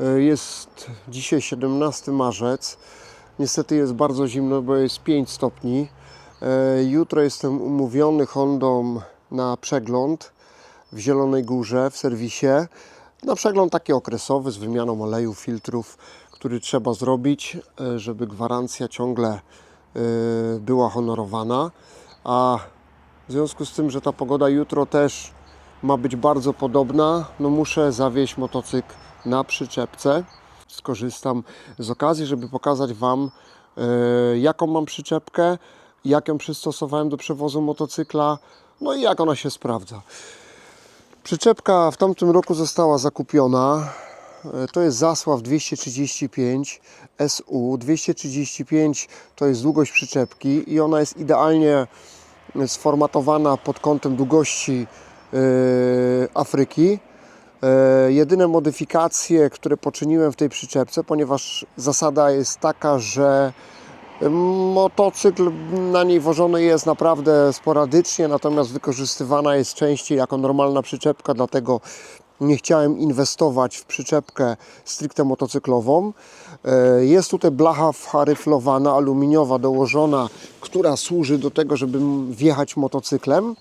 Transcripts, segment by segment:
E, Jest dzisiaj 17 marzec. Niestety jest bardzo zimno, bo jest 5 stopni. E, Jutro jestem umówiony Hondą na przegląd w Zielonej Górze w serwisie. Na przegląd taki okresowy z wymianą oleju, filtrów, który trzeba zrobić, e, żeby gwarancja ciągle była honorowana. A w związku z tym, że ta pogoda jutro też ma być bardzo podobna, no muszę zawieźć motocykl na przyczepce. Skorzystam z okazji, żeby pokazać Wam, e, jaką mam przyczepkę, jak ją przystosowałem do przewozu motocykla, no i jak ona się sprawdza. Przyczepka w tamtym roku została zakupiona. E, To jest Zasław 235 SU. 235 to jest długość przyczepki i ona jest idealnie sformatowana pod kątem długości e, Afryki. E, Jedyne modyfikacje, które poczyniłem w tej przyczepce, ponieważ zasada jest taka, że motocykl na niej wożony jest naprawdę sporadycznie, natomiast wykorzystywana jest częściej jako normalna przyczepka, dlatego nie chciałem inwestować w przyczepkę stricte motocyklową. E, Jest tutaj blacha wharyflowana, aluminiowa, dołożona, która służy do tego, żeby wjechać motocyklem.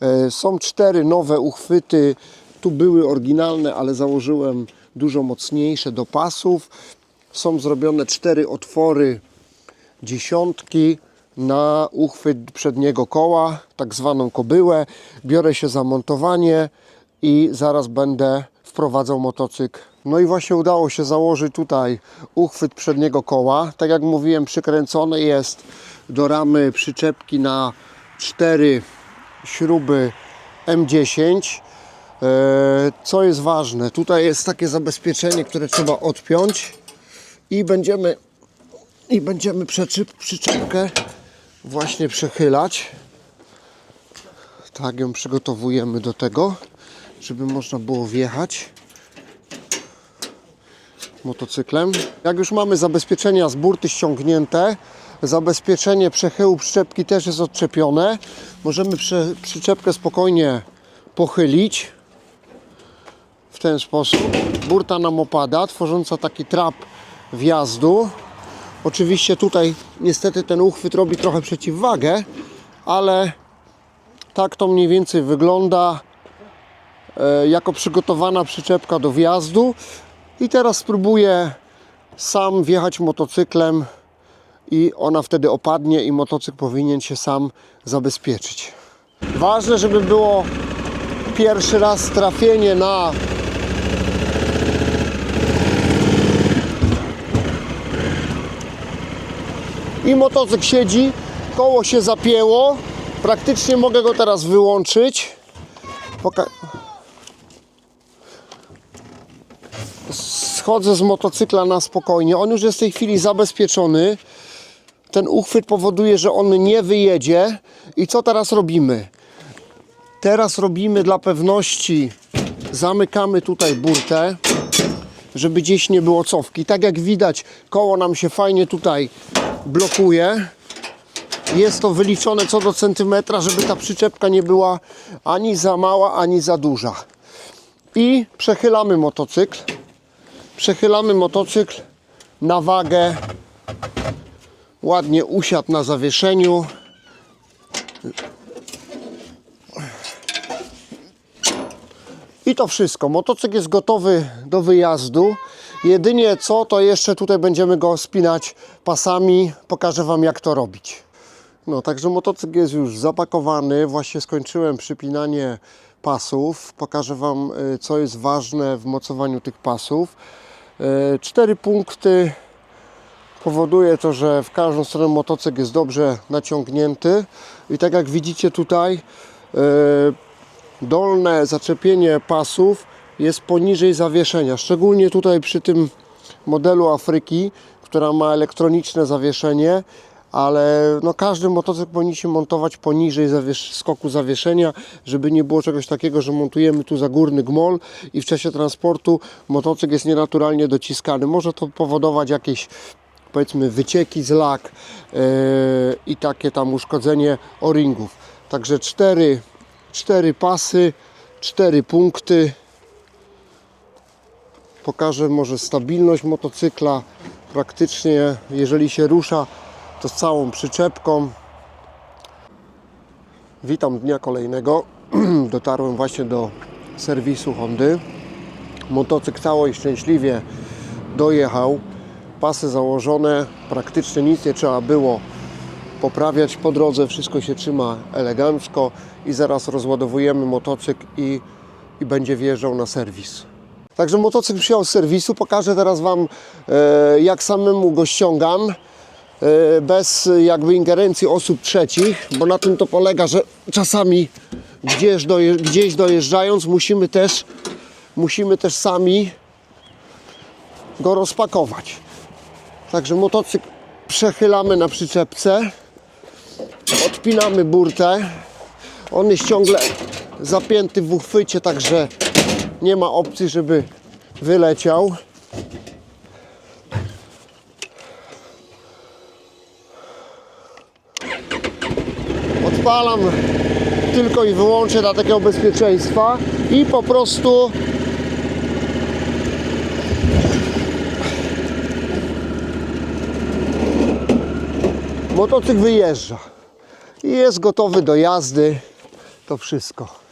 E, Są cztery nowe uchwyty. Tu były oryginalne, ale założyłem dużo mocniejsze do pasów. Są zrobione cztery otwory dziesiątki na uchwyt przedniego koła, tak zwaną kobyłę. Biorę się za montowanie i zaraz będę wprowadzał motocykl. No i właśnie udało się założyć tutaj uchwyt przedniego koła. Tak jak mówiłem, przykręcony jest do ramy przyczepki na cztery śruby M10. E, Co jest ważne, tutaj jest takie zabezpieczenie, które trzeba odpiąć i będziemy i będziemy przyczep, przyczepkę właśnie przechylać. Tak ją przygotowujemy do tego, żeby można było wjechać motocyklem. Jak już mamy zabezpieczenia z burty ściągnięte, zabezpieczenie przechyłu przyczepki też jest odczepione. Możemy przyczepkę spokojnie pochylić w ten sposób. Burta nam opada, tworząca taki trap wjazdu. Oczywiście tutaj niestety ten uchwyt robi trochę przeciwwagę, ale tak to mniej więcej wygląda e, jako przygotowana przyczepka do wjazdu. I teraz spróbuję sam wjechać motocyklem i ona wtedy opadnie i motocykl powinien się sam zabezpieczyć. Ważne, żeby było pierwszy raz trafienie na i motocykl siedzi, koło się zapięło. Praktycznie mogę go teraz wyłączyć. Poka- Schodzę z motocykla na spokojnie. On już jest w tej chwili zabezpieczony. Ten uchwyt powoduje, że on nie wyjedzie. I co teraz robimy? Teraz robimy dla pewności, zamykamy tutaj burtę, żeby gdzieś nie było cofki. Tak jak widać, koło nam się fajnie tutaj blokuje. Jest to wyliczone co do centymetra, żeby ta przyczepka nie była ani za mała, ani za duża. I przechylamy motocykl. Przechylamy motocykl na wagę. Ładnie usiadł na zawieszeniu. I to wszystko. Motocykl jest gotowy do wyjazdu. Jedynie co, to jeszcze tutaj będziemy go spinać pasami. Pokażę Wam jak to robić. No, także motocykl jest już zapakowany. Właśnie skończyłem przypinanie pasów. Pokażę Wam, y, co jest ważne w mocowaniu tych pasów. Y, Cztery punkty powoduje to, że w każdą stronę motocykl jest dobrze naciągnięty. I tak jak widzicie tutaj, y, dolne zaczepienie pasów jest poniżej zawieszenia. Szczególnie tutaj przy tym modelu Afryki, która ma elektroniczne zawieszenie, ale no każdy motocykl się montować poniżej skoku zawieszenia, żeby nie było czegoś takiego, że montujemy tu za górny gmol i w czasie transportu motocykl jest nienaturalnie dociskany. Może to powodować jakieś powiedzmy wycieki z lak yy, i takie tam uszkodzenie o-ringów. Także cztery, cztery pasy, cztery punkty. Pokażę może stabilność motocykla. Praktycznie, jeżeli się rusza, to z całą przyczepką. Witam dnia kolejnego. Dotarłem właśnie do serwisu Hondy. Motocykl cało i szczęśliwie dojechał. Pasy założone, praktycznie nic nie trzeba było poprawiać po drodze. Wszystko się trzyma elegancko i zaraz rozładowujemy motocykl i, i będzie wjeżdżał na serwis. Także motocykl przyjechał z serwisu. Pokażę teraz Wam, e, jak samemu go ściągam. e, Bez jakby ingerencji osób trzecich, bo na tym to polega, że czasami gdzieś, gdzieś dojeżdżając musimy też, musimy też sami go rozpakować. Także motocykl przechylamy na przyczepce, odpinamy burtę. On jest ciągle zapięty w uchwycie, także nie ma opcji, żeby wyleciał. Odpalam tylko i wyłącznie dla takiego bezpieczeństwa i po prostu motocykl wyjeżdża i jest gotowy do jazdy. To wszystko.